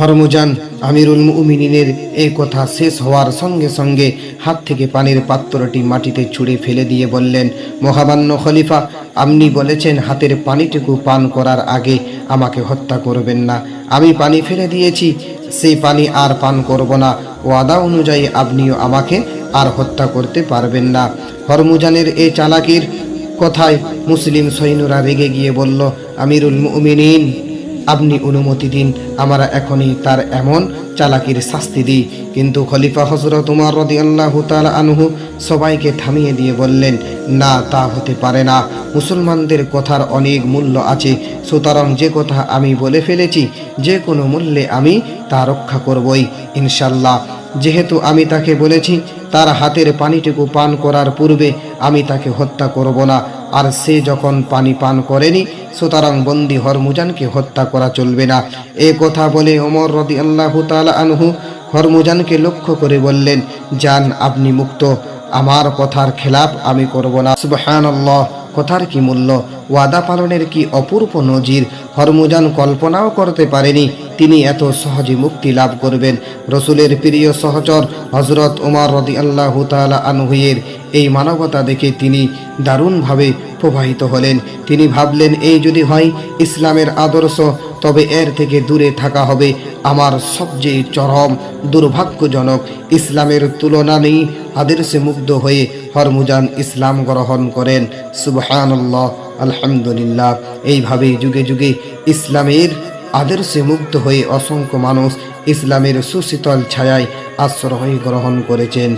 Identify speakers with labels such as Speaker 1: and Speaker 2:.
Speaker 1: Hormuzan, আমিরুল মুমিনিনের এই কথা শেষ হওয়ার সঙ্গে সঙ্গে হাত থেকে পানির পাত্রটি মাটিতে ছুঁড়ে ফেলে দিয়ে বললেন, মহামান্য খলিফা, আপনি বলেছেন হাতের পানিটুকু পান করার আগে আমাকে হত্যা করবেন না। আমি পানি ফেলে দিয়েছি সেই পানি আর পান করব না। ওয়াদা অনুযায়ী আপনিও আমাকে আর হত্যা করতে পারবেন না। হরমুজানের এই চালাকির কথায় মুসলিম সৈন্যরা রেগে গিয়ে বলল, আমিরুল মুমিনিন আপনি অনুমতি দিন। আমরা এখনই তার এমন চালাকির শাস্তি দিই। কিন্তু খলিফা হজরত উমার রদি আল্লাহ আনহু সবাইকে থামিয়ে দিয়ে বললেন, না, তা হতে পারে না। মুসলমানদের কথার অনেক মূল্য আছে। সুতরাং যে কথা আমি বলে ফেলেছি, যে কোনো মূল্যে আমি তা রক্ষা করবই। ইনশাল্লাহ। যেহেতু আমি তাকে বলেছি, তার হাতের পানিটুকু পান করার পূর্বে আমি তাকে হত্যা করব না। আর সে যখন পানি পান করেনি, সুতরাং বন্দি হরমুজানকে হত্যা করা চলবে না। এ কথা বলে ওমর রদি আল্লাহ আনহু হরমুজানকে লক্ষ্য করে বললেন যান আপনি মুক্ত। আমার কথার খেলাপ আমি করব না। সুবহানাল্লাহ। কথার কি মূল্য? ওয়াদা পালনের কি অপূর্ব নজির? হরমুজান কল্পনাও করতে পারেনি। তিনি এত সহজে মুক্তি লাভ করবেন। রসুলের প্রিয় সহচর হজরত উমার রদি আল্লাহ তালা আনহুয়ের এই মানবতা দেখে তিনি দারুণভাবে প্রবাহিত হলেন। তিনি ভাবলেন, এই যদি হয় ইসলামের আদর্শ, তবে এর থেকে দূরে থাকা হবে আমার সবচেয়ে চরম দুর্ভাগ্যজনক। ইসলামের তুলনা নেই, আদর্শে মুগ্ধ হয়ে হরমুজান ইসলাম গ্রহণ করেন। সুবহানাল্লাহ, আলহামদুলিল্লাহ। এইভাবে যুগে যুগে ইসলামের আদর্শে মুগ্ধ হয়ে অসংখ্য মানুষ ইসলামের সুশীতল ছায়ায় আশ্রয় গ্রহণ করেছেন।